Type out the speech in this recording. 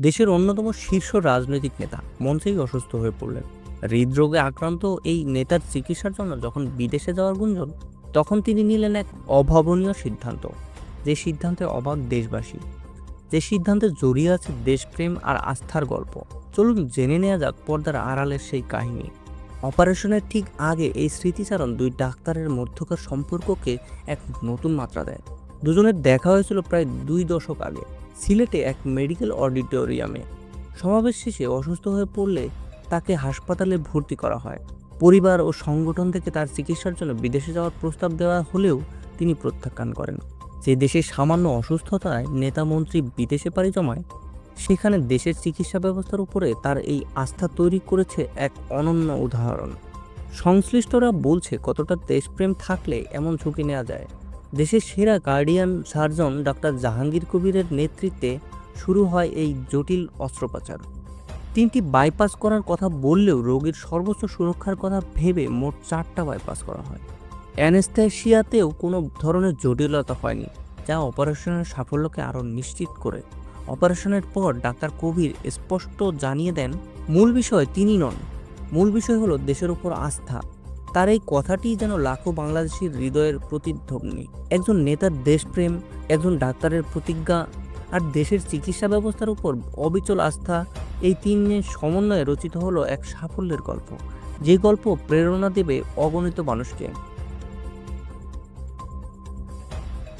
দেশের অন্যতম শীর্ষ রাজনৈতিক নেতা মঞ্চেই অসুস্থ হয়ে পড়লেন। হৃদরোগে আক্রান্ত এই নেতার চিকিৎসার জন্য যখন বিদেশে যাওয়ার গুঞ্জন, তখন তিনি নিলেন এক অভাবনীয় সিদ্ধান্ত। যে সিদ্ধান্তে অবাক দেশবাসী, যে সিদ্ধান্তে জড়িয়ে আছে দেশপ্রেম আর আস্থার গল্প। চলুন জেনে নেওয়া যাক পর্দার আড়ালের সেই কাহিনী। অপারেশনের ঠিক আগে এই স্মৃতিচারণ দুই ডাক্তারের মধ্যকার সম্পর্ককে এক নতুন মাত্রা দেয়। দুজনের দেখা হয়েছিল প্রায় দুই দশক আগে। সিলেটে এক মেডিকেল অডিটোরিয়ামে সমাবেশ শেষে অসুস্থ হয়ে পড়লে তাকে হাসপাতালে ভর্তি করা হয়। পরিবার ও সংগঠন থেকে তার চিকিৎসার জন্য বিদেশে যাওয়ার প্রস্তাব দেওয়া হলেও তিনি প্রত্যাখ্যান করেন। যে দেশে সামান্য অসুস্থতায় নেতা মন্ত্রী বিদেশে পাড়ি জমায়, সেখানে দেশের চিকিৎসা ব্যবস্থার উপরে তার এই আস্থা তৈরি করেছে এক অনন্য উদাহরণ। সংশ্লিষ্টরা বলছে, কতটা দেশপ্রেম থাকলে এমন ঝুঁকি নেওয়া যায়। দেশের সেরা গার্ডিয়ান সার্জন ডক্টর জাহাঙ্গীর কবিরের নেতৃত্বে শুরু হয় এই জটিল অস্ত্রোপচার। তিনটি বাইপাস করার কথা বললেও রোগীর সর্বোচ্চ সুরক্ষার কথা ভেবে মোট চারটা বাইপাস করা হয়। অ্যানেস্থেশিয়াতেও কোনো ধরনের জটিলতা হয়নি, যা অপারেশনের সাফল্যকে আরও নিশ্চিত করে। অপারেশনের পর ডাক্তার কবির স্পষ্ট জানিয়ে দেন, মূল বিষয় তিনি নন। মূল বিষয় হলো দেশের উপর আস্থা তার এই কথাটি যেন লাখো বাংলাদেশির হৃদয়ের প্রতিধ্বনি। একজন নেতার দেশপ্রেম, একজন ডাক্তারের প্রতিজ্ঞা আর দেশের চিকিৎসা ব্যবস্থার উপর অবিচল আস্থা, এই তিনজনের সমন্বয়ে রচিত হলো এক সাফল্যের গল্প। যে গল্প প্রেরণা দেবে অগণিত মানুষকে।